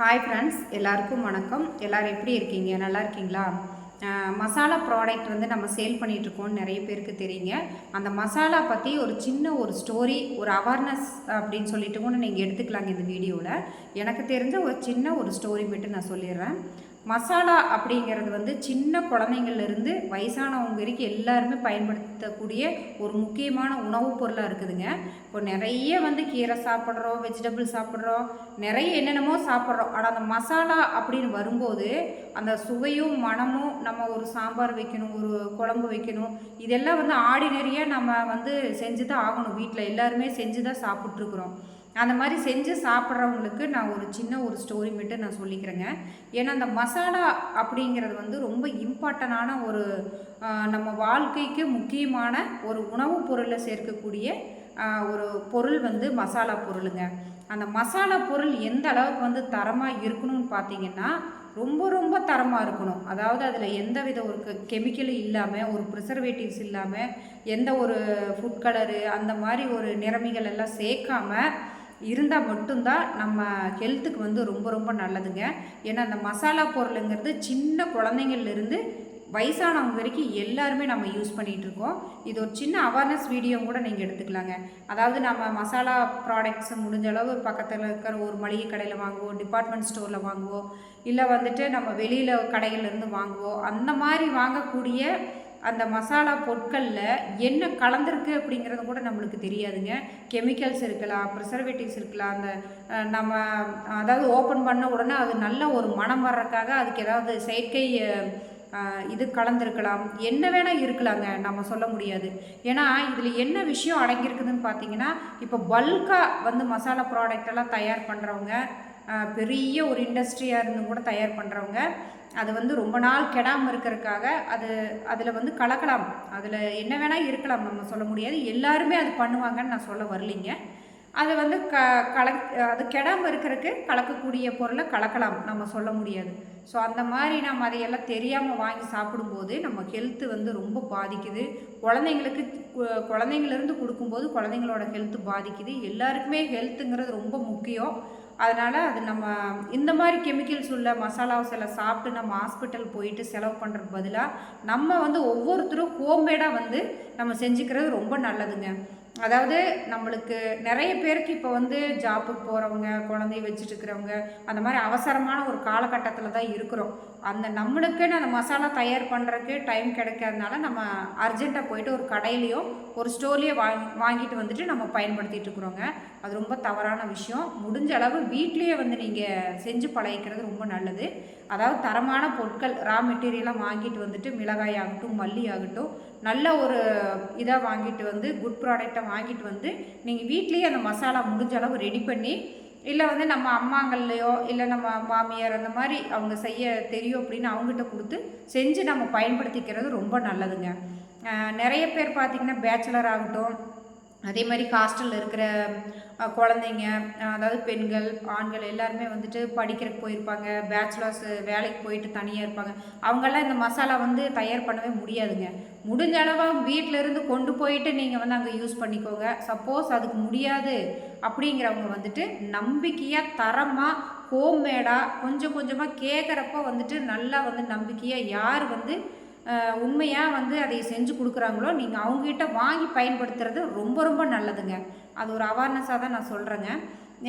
Hi friends எல்லாருக்கும் வணக்கம். எல்லோரும் எப்படி இருக்கீங்க? நல்லா இருக்கீங்களா? மசாலா ப்ராடக்ட் வந்து நம்ம சேல் பண்ணிகிட்ருக்கோம்னு நிறைய பேருக்கு தெரியுங்க. அந்த மசாலா பற்றி ஒரு சின்ன ஒரு ஸ்டோரி ஒரு அவேர்னஸ் அப்படின்னு சொல்லிட்டு கூட நீங்கள் எடுத்துக்கலாங்க இந்த வீடியோவில் எனக்கு தெரிஞ்ச ஒரு சின்ன ஒரு ஸ்டோரி மட்டும் நான் சொல்லிடுறேன். மசாலா அப்படிங்கிறது வந்து சின்ன குழந்தைங்கள்லேருந்து வயசானவங்க வரைக்கும் எல்லாருமே பயன்படுத்தக்கூடிய ஒரு முக்கியமான உணவுப் பொருளாக இருக்குதுங்க. இப்போ நிறைய வந்து கீரை சாப்பிட்றோம் வெஜிடபிள் சாப்பிட்றோம் நிறைய என்னென்னமோ சாப்பிட்றோம். ஆனால் அந்த மசாலா அப்படின்னு வரும்போது அந்த சுவையும் மணமும் நம்ம ஒரு சாம்பார் வைக்கணும் ஒரு குழம்பு வைக்கணும் இதெல்லாம் வந்து ஆர்டினரியாக நம்ம வந்து செஞ்சு தான் ஆகணும். வீட்டில் எல்லாருமே செஞ்சு தான் சாப்பிட்ருக்குறோம் அந்த மாதிரி செஞ்சு சாப்பிட்றவங்களுக்கு நான் ஒரு சின்ன ஒரு ஸ்டோரி மட்டும் நான் சொல்லிக்கிறேங்க. ஏன்னா அந்த மசாலா அப்படிங்கிறது வந்து ரொம்ப இம்பார்ட்டண்டான ஒரு நம்ம வாழ்க்கைக்கு முக்கியமான ஒரு உணவுப் பொருளை சேர்க்கக்கூடிய ஒரு பொருள் வந்து மசாலா பொருளுங்க. அந்த மசாலா பொருள் எந்த அளவுக்கு வந்து தரமாக இருக்கணும்னு பார்த்தீங்கன்னா ரொம்ப ரொம்ப தரமாக இருக்கணும். அதாவது அதில் எந்த வித ஒரு கெமிக்கலும் இல்லாமல் ஒரு ப்ரிசர்வேட்டிவ்ஸ் இல்லாமல் எந்த ஒரு ஃபுட் கலரு அந்த மாதிரி ஒரு நிறமிகள் எல்லாம் சேர்க்காம இருந்தால் மட்டும்தான் நம்ம ஹெல்த்துக்கு வந்து ரொம்ப ரொம்ப நல்லதுங்க. ஏன்னா அந்த மசாலா பொருளுங்கிறது சின்ன குழந்தைங்கள்லேருந்து வயசானவங்க வரைக்கும் எல்லாருமே நம்ம யூஸ் பண்ணிகிட்டு இருக்கோம் இது ஒரு சின்ன அவேர்னஸ் வீடியோ கூட நீங்கள் எடுத்துக்கலாங்க. அதாவது நம்ம மசாலா ப்ராடக்ட்ஸ் முடிஞ்ச அளவு பக்கத்தில் இருக்கிற ஒரு மளிகை கடையில் வாங்குவோம் டிபார்ட்மெண்ட் ஸ்டோரில் வாங்குவோம் இல்லை வந்துட்டு நம்ம வெளியில் கடைகள்லேருந்து வாங்குவோம் அந்த மாதிரி வாங்கக்கூடிய அந்த மசாலா பொருட்களில் என்ன கலந்துருக்கு அப்படிங்கிறது கூட நம்மளுக்கு தெரியாதுங்க. கெமிக்கல்ஸ் இருக்கலாம் ப்ரிசர்வேட்டிவ்ஸ் இருக்கலாம். அந்த நம்ம அதாவது ஓப்பன் பண்ண உடனே அது நல்ல ஒரு மனம் வர்றதுக்காக அதுக்கு ஏதாவது செயற்கை இது கலந்துருக்கலாம். என்ன வேணால் இருக்கலாங்க நம்ம சொல்ல முடியாது. ஏன்னா இதில் என்ன விஷயம் அடங்கியிருக்குதுன்னு பார்த்தீங்கன்னா இப்போ பல்காக வந்து மசாலா ப்ராடக்ட் எல்லாம் தயார் பண்ணுறவங்க பெரிய ஒரு இண்டஸ்ட்ரியாக இருந்து கூட தயார் பண்ணுறவங்க அது வந்து ரொம்ப நாள் கெடாமல் இருக்கிறதுக்காக அது அதில் வந்து கலக்கலாம். அதில் என்ன வேணால் இருக்கலாம் நம்ம சொல்ல முடியாது. எல்லாருமே அது பண்ணுவாங்கன்னு நான் சொல்ல வரலைங்க. அது வந்து க கல அது கெடாமல் இருக்கிறதுக்கு கலக்கக்கூடிய பொருளை கலக்கலாம். நம்ம சொல்ல முடியாது. ஸோ அந்த மாதிரி நம்ம அதையெல்லாம் தெரியாமல் வாங்கி சாப்பிடும்போது நம்ம ஹெல்த்து வந்து ரொம்ப பாதிக்குது. குழந்தைங்களுக்கு கு- கொடுக்கும்போது குழந்தைங்களோட ஹெல்த்து பாதிக்குது. எல்லாருக்குமே ஹெல்த்துங்கிறது ரொம்ப முக்கியம். அதனால் அது நம்ம இந்த மாதிரி கெமிக்கல்ஸ் உள்ள மசாலாஸ் எல்லாம் சாப்பிட்டு நம்ம ஹாஸ்பிட்டல் போயிட்டு செலவு பண்ணுறதுக்கு பதிலாக நம்ம வந்து ஒவ்வொருத்தரும் ஹோம்மேடாக வந்து நம்ம செஞ்சுக்கிறது ரொம்ப நல்லதுங்க. அதாவது நம்மளுக்கு நிறைய பேருக்கு இப்போ வந்து ஜாப்புக்கு போகிறவங்க குழந்தைய வச்சுட்டு இருக்கிறவங்க அந்த மாதிரி அவசரமான ஒரு காலகட்டத்தில் தான் இருக்கிறோம். அந்த நம்மளுக்குன்னு அந்த மசாலா தயார் பண்ணுறதுக்கு டைம் கிடைக்காதனால நம்ம அர்ஜெண்ட்டாக போயிட்டு ஒரு கடையிலையோ ஒரு ஸ்டோர்லேயே வாங்கி வாங்கிட்டு வந்துட்டு நம்ம பயன்படுத்திட்டு இருக்கிறோங்க அது ரொம்ப தவறான விஷயம். முடிஞ்ச அளவு வீட்லேயே வந்து நீங்கள் செஞ்சு பழகிக்கிறது ரொம்ப நல்லது. அதாவது தரமான பொருட்கள் ரா மெட்டீரியலாக வாங்கிட்டு வந்துட்டு மிளகாய் ஆகட்டும் மல்லி ஆகட்டும் நல்ல ஒரு இதாக வாங்கிட்டு வந்து குட் ப்ராடக்டை வாங்கிட்டு வந்து நீங்கள் வீட்லேயே அந்த மசாலா முடிஞ்ச அளவு ரெடி பண்ணி இல்லை வந்து நம்ம அம்மாங்கள்லையோ இல்லை நம்ம மாமியார் அந்த மாதிரி அவங்க செய்ய தெரியும் அப்படின்னு அவங்ககிட்ட கொடுத்து செஞ்சு நம்ம பயன்படுத்திக்கிறது ரொம்ப நல்லதுங்க. நிறைய பேர் பார்த்திங்கன்னா பேச்சுலர் ஆகட்டும் அதே மாதிரி ஹாஸ்டலில் இருக்கிற குழந்தைங்க அதாவது பெண்கள் ஆண்கள் எல்லாருமே வந்துட்டு படிக்கிறதுக்கு போயிருப்பாங்க பேச்சுலர்ஸ் வேலைக்கு போயிட்டு தனியாக இருப்பாங்க. அவங்கெல்லாம் இந்த மசாலா வந்து தயார் பண்ணவே முடியாதுங்க. முடிஞ்ச அளவாக வீட்டில் இருந்து கொண்டு போயிட்டு நீங்கள் வந்து அங்கே யூஸ் பண்ணிக்கோங்க. சப்போஸ் அதுக்கு முடியாது அப்படிங்கிறவங்க வந்துட்டு நம்பிக்கையாக தரமாக ஹோம்மேடாக கொஞ்சம் கொஞ்சமாக கேட்குறப்ப வந்துட்டு நல்லா வந்து நம்பிக்கையாக யார் வந்து உண்மையாக வந்து அதை செஞ்சு கொடுக்குறாங்களோ நீங்கள் அவங்ககிட்ட வாங்கி பயன்படுத்துறது ரொம்ப ரொம்ப நல்லதுங்க. அது ஒரு அவேர்னஸாக தான் நான் சொல்கிறேங்க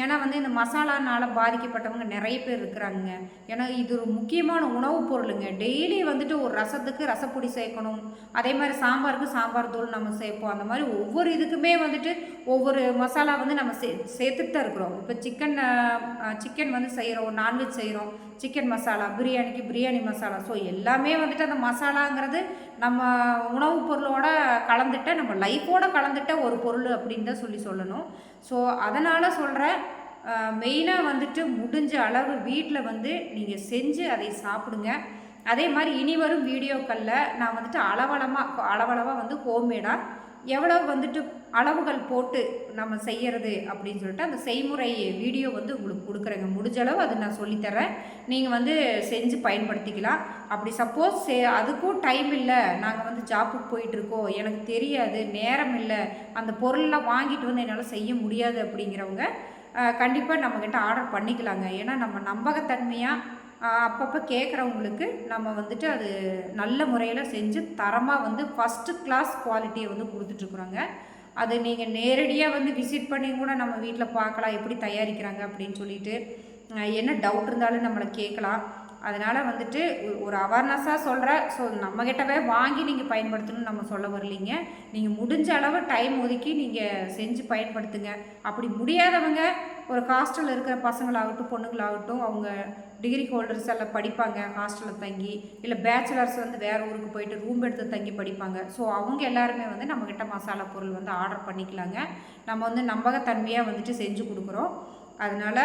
ஏன்னா வந்து இந்த மசாலானால் பாதிக்கப்பட்டவங்க நிறைய பேர் இருக்கிறாங்க ஏன்னா இது ஒரு முக்கியமான உணவுப் பொருளுங்க. டெய்லி வந்துட்டு ஒரு ரசத்துக்கு ரசப்பொடி சேர்க்கணும். அதே மாதிரி சாம்பாருக்கு சாம்பார் தூள் நம்ம சேர்ப்போம். அந்த மாதிரி ஒவ்வொரு இதுக்குமே வந்துட்டு ஒவ்வொரு மசாலா வந்து நம்ம சே சேர்த்துட்டு தான் இருக்கிறோம். இப்போ சிக்கன் சிக்கன் வந்து செய்கிறோம் நான்வெஜ் செய்கிறோம் சிக்கன் மசாலா பிரியாணிக்கு பிரியாணி மசாலா ஸோ எல்லாமே வந்துட்டு அந்த மசாலாங்கிறது நம்ம உணவுப் பொருளோட கலந்துட்ட நம்ம லைஃபோட கலந்துட்ட ஒரு பொருள் அப்படின்னு தான் சொல்லி சொல்லணும். ஸோ அதனால் சொல்கிறேன் மெயினாக வந்துட்டு முடிஞ்ச அளவு வீட்டில் வந்து நீங்கள் செஞ்சு அதை சாப்பிடுங்க. அதே மாதிரி இனி வரும் வீடியோக்களில் நான் வந்துட்டு அளவளமாக அளவளவாக வந்து ஹோம்மேடாக எவ்வளோ வந்துட்டு அளவுகள் போட்டு நம்ம செய்கிறது அப்படின்னு சொல்லிட்டு அந்த செய்முறை வீடியோ வந்து உங்களுக்கு கொடுக்குறேங்க. முடிஞ்ச அளவு அது நான் சொல்லித்தரேன் நீங்கள் வந்து செஞ்சு பயன்படுத்திக்கலாம். அப்படி சப்போஸ் சே அதுக்கும் டைம் இல்லை. நாங்கள் வந்து ஜாப்புக்கு போயிட்டுருக்கோம் எனக்கு தெரியாது. நேரம் இல்லை. அந்த பொருளெலாம் வாங்கிட்டு வந்து என்னால் செய்ய முடியாது அப்படிங்கிறவங்க கண்டிப்பாக நம்மக்கிட்ட ஆர்டர் பண்ணிக்கலாங்க. ஏன்னா நம்ம நம்பகத்தன்மையாக அப்பப்போ கேட்குறவங்களுக்கு நம்ம வந்துட்டு அது நல்ல முறையில் செஞ்சு தரமாக வந்து ஃபஸ்ட்டு கிளாஸ் குவாலிட்டியை வந்து கொடுத்துட்ருக்குறோங்க அது நீங்கள் நேரடியாக வந்து விசிட் பண்ணி கூட நம்ம வீட்டில் பார்க்கலாம் எப்படி தயாரிக்கிறாங்க அப்படின்னு சொல்லிட்டு என்ன டவுட் இருந்தாலும் நம்மளை கேட்கலாம். அதனால் வந்துட்டு ஒரு- அவேர்னஸாக சொல்கிறேன் ஸோ நம்மக்கிட்டவே வாங்கி நீங்கள் பயன்படுத்தணும்னு நம்ம சொல்ல வரலீங்க. நீங்கள் முடிஞ்ச அளவு டைம் ஒதுக்கி நீங்கள் செஞ்சு பயன்படுத்துங்க. அப்படி முடியாதவங்க ஒரு ஹாஸ்டலில் இருக்கிற பசங்களாகட்டும் பொண்ணுங்களாகட்டும் அவங்க டிகிரி ஹோல்டர்ஸ் எல்லாம் படிப்பாங்க ஹாஸ்டலில் தங்கி இல்லை பேச்சுலர்ஸ் வந்து வேறு ஊருக்கு போயிட்டு ரூம் எடுத்து தங்கி படிப்பாங்க. ஸோ அவங்க எல்லாருமே வந்து நம்மக்கிட்ட மசாலா பொருள் வந்து ஆர்டர் பண்ணிக்கலாங்க. நம்ம வந்து நம்பகத்தன்மையாக வந்துட்டு செஞ்சு கொடுக்குறோம். அதனால்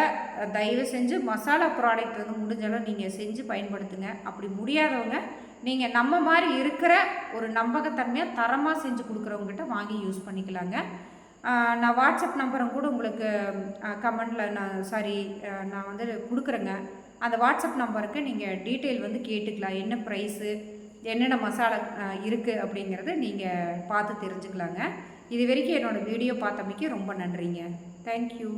தயவு செஞ்சு மசாலா ப்ராடக்ட் வந்து முடிஞ்சாலும் நீங்கள் செஞ்சு பயன்படுத்துங்க. அப்படி முடியாதவங்க நீங்கள் நம்ம மாதிரி இருக்கிற ஒரு நம்பகத்தன்மையாக தரமாக செஞ்சு கொடுக்குறவங்ககிட்ட வாங்கி யூஸ் பண்ணிக்கலாங்க. நான் வாட்ஸ்அப் நம்பரும் கூட உங்களுக்கு கமெண்டில் நான் சாரி நான் வந்து கொடுக்குறேங்க. அந்த வாட்ஸ்அப் நம்பருக்கு நீங்கள் டீட்டெயில் வந்து கேட்டுக்கலாம். என்ன ப்ரைஸு என்னென்ன மசாலா இருக்குது அப்படிங்கிறத நீங்கள் பார்த்து தெரிஞ்சுக்கலாங்க. இது வரைக்கும் என்னோடய வீடியோ பார்த்தமைக்கு ரொம்ப நன்றிங்க. தேங்க்யூ